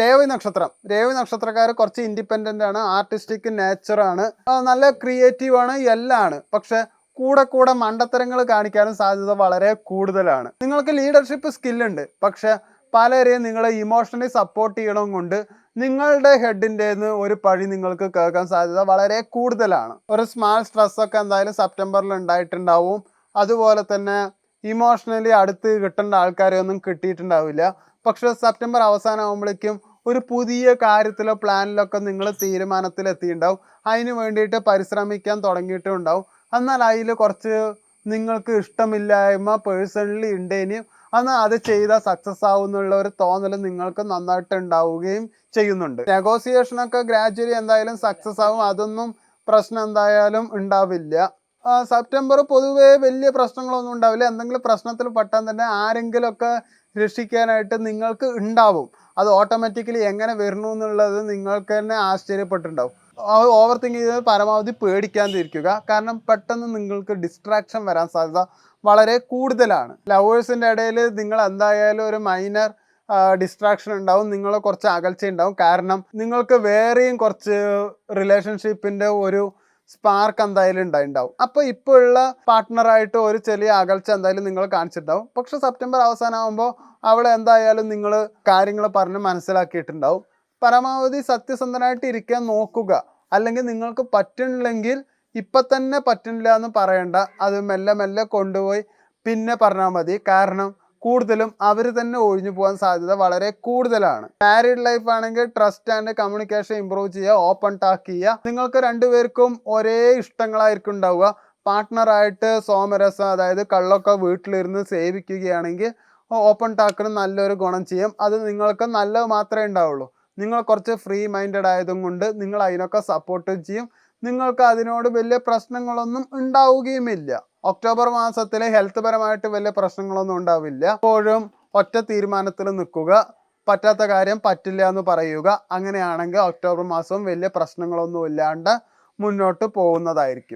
രേവതി നക്ഷത്രം. രേവതി നക്ഷത്രക്കാർ കുറച്ച് ഇൻഡിപെൻഡന്റ് ആണ് ആർട്ടിസ്റ്റിക് നേച്ചറാണ് നല്ല ക്രിയേറ്റീവ് ആണ് എല്ലാം ആണ് പക്ഷെ കൂടെ കൂടെ മണ്ടത്തരങ്ങൾ കാണിക്കാനും സാധ്യത വളരെ കൂടുതലാണ്. നിങ്ങൾക്ക് ലീഡർഷിപ്പ് സ്കില്ലുണ്ട് പക്ഷെ പലരെയും നിങ്ങളെ ഇമോഷണലി സപ്പോർട്ട് ചെയ്യണം കൊണ്ട് നിങ്ങളുടെ ഹെഡിന്റെ ഒരു പഴി നിങ്ങൾക്ക് കേൾക്കാൻ സാധ്യത വളരെ കൂടുതലാണ്. ഒരു സ്മാൾ സ്ട്രെസ് ഒക്കെ എന്തായാലും സെപ്റ്റംബറിൽ ഉണ്ടായിട്ടുണ്ടാവും. അതുപോലെ തന്നെ ഇമോഷണലി അടുത്ത് കിട്ടേണ്ട ആൾക്കാരെയൊന്നും കിട്ടിയിട്ടുണ്ടാവില്ല. പക്ഷേ സെപ്റ്റംബർ അവസാനമാകുമ്പോഴേക്കും ഒരു പുതിയ കാര്യത്തിലോ പ്ലാനിലൊക്കെ നിങ്ങൾ തീരുമാനത്തിലെത്തിയിട്ടുണ്ടാവും. അതിന് വേണ്ടിയിട്ട് പരിശ്രമിക്കാൻ തുടങ്ങിയിട്ടുണ്ടാവും. എന്നാൽ അതിൽ കുറച്ച് നിങ്ങൾക്ക് ഇഷ്ടമില്ലായ്മ പേഴ്സണലി ഉണ്ടേനും എന്നാൽ അത് ചെയ്താൽ സക്സസ് ആവുന്നുള്ള ഒരു തോന്നൽ നിങ്ങൾക്ക് നന്നായിട്ട് ഉണ്ടാവുകയും ചെയ്യുന്നുണ്ട് നെഗോസിയേഷനൊക്കെ ഗ്രാജുവലി എന്തായാലും സക്സസ് ആവും. അതൊന്നും പ്രശ്നം എന്തായാലും ഉണ്ടാവില്ല. സെപ്റ്റംബർ പൊതുവേ വലിയ പ്രശ്നങ്ങളൊന്നും ഉണ്ടാവില്ല. എന്തെങ്കിലും പ്രശ്നത്തിൽ പെട്ടാൽ തന്നെ ആരെങ്കിലുമൊക്കെ രക്ഷിക്കാനായിട്ട് നിങ്ങൾക്ക് ഉണ്ടാവും. അത് ഓട്ടോമാറ്റിക്കലി എങ്ങനെ വരുന്നു എന്നുള്ളത് നിങ്ങൾക്ക് തന്നെ ആശ്ചര്യപ്പെട്ടിട്ടുണ്ടാവും. ഓവർ തിങ്ക് ചെയ്ത് പരമാവധി പേടിക്കാതിരിക്കുക. കാരണം പെട്ടെന്ന് നിങ്ങൾക്ക് ഡിസ്ട്രാക്ഷൻ വരാൻ സാധ്യത വളരെ കൂടുതലാണ്. ലവേഴ്സിന്റെ ഇടയിൽ നിങ്ങൾ എന്തായാലും ഒരു മൈനർ ഡിസ്ട്രാക്ഷൻ ഉണ്ടാവും. നിങ്ങളെ കുറച്ച് അകൽച്ച ഉണ്ടാവും കാരണം നിങ്ങൾക്ക് വേറെയും കുറച്ച് റിലേഷൻഷിപ്പിന്റെ ഒരു സ്പാർക്ക് എന്തായാലും ഉണ്ടായിണ്ടാവും. അപ്പോൾ ഇപ്പോഴുള്ള പാർട്ട്ണറായിട്ട് ഒരു ചെറിയ അകൽച്ച എന്തായാലും നിങ്ങൾ കാണിച്ചിട്ടുണ്ടാവും. പക്ഷെ സെപ്റ്റംബർ അവസാനമാകുമ്പോൾ അവളെ എന്തായാലും നിങ്ങൾ കാര്യങ്ങൾ പറഞ്ഞ് മനസ്സിലാക്കിയിട്ടുണ്ടാവും. പരമാവധി സത്യസന്ധനായിട്ട് ഇരിക്കാൻ നോക്കുക. അല്ലെങ്കിൽ നിങ്ങൾക്ക് പറ്റുന്നില്ലെങ്കിൽ ഇപ്പം തന്നെ പറ്റുന്നില്ല എന്ന് പറയണ്ട. അത് മെല്ലെ മെല്ലെ കൊണ്ടുപോയി പിന്നെ പറഞ്ഞാൽ മതി. കാരണം കൂടുതലും അവർ തന്നെ ഒഴിഞ്ഞു പോകാൻ സാധ്യത വളരെ കൂടുതലാണ്. മാരീഡ് ലൈഫ് ആണെങ്കിൽ ട്രസ്റ്റ് ആൻഡ് കമ്മ്യൂണിക്കേഷൻ ഇമ്പ്രൂവ് ചെയ്യുക ഓപ്പൺ ടാക്ക് ചെയ്യുക. നിങ്ങൾക്ക് രണ്ടുപേർക്കും ഒരേ ഇഷ്ടങ്ങളായിരിക്കും ഉണ്ടാവുക. പാർട്ട്ണറായിട്ട് സോമരസം അതായത് കള്ളൊക്കെ വീട്ടിലിരുന്ന് സേവിക്കുകയാണെങ്കിൽ ഓപ്പൺ ടാക്കിന് നല്ലൊരു ഗുണം ചെയ്യും. അത് നിങ്ങൾക്ക് നല്ലത് മാത്രമേ ഉണ്ടാവുള്ളൂ. നിങ്ങൾ കുറച്ച് ഫ്രീ മൈൻഡഡ് ആയതും കൊണ്ട് നിങ്ങൾ അതിനൊക്കെ സപ്പോർട്ട് ചെയ്യും. നിങ്ങൾക്ക് അതിനോട് വലിയ പ്രശ്നങ്ങളൊന്നും ഉണ്ടാവുകയുമില്ല. ഒക്ടോബർ മാസത്തിൽ ഹെൽത്ത് പരമായിട്ട് വലിയ പ്രശ്നങ്ങളൊന്നും ഉണ്ടാവില്ല. എപ്പോഴും ഒറ്റ തീരുമാനത്തിൽ നിൽക്കുക പറ്റാത്ത കാര്യം പറ്റില്ല എന്ന് പറയുക അങ്ങനെയാണെങ്കിൽ ഒക്ടോബർ മാസവും വലിയ പ്രശ്നങ്ങളൊന്നും ഇല്ലാണ്ട് മുന്നോട്ട് പോകുന്നതായിരിക്കും.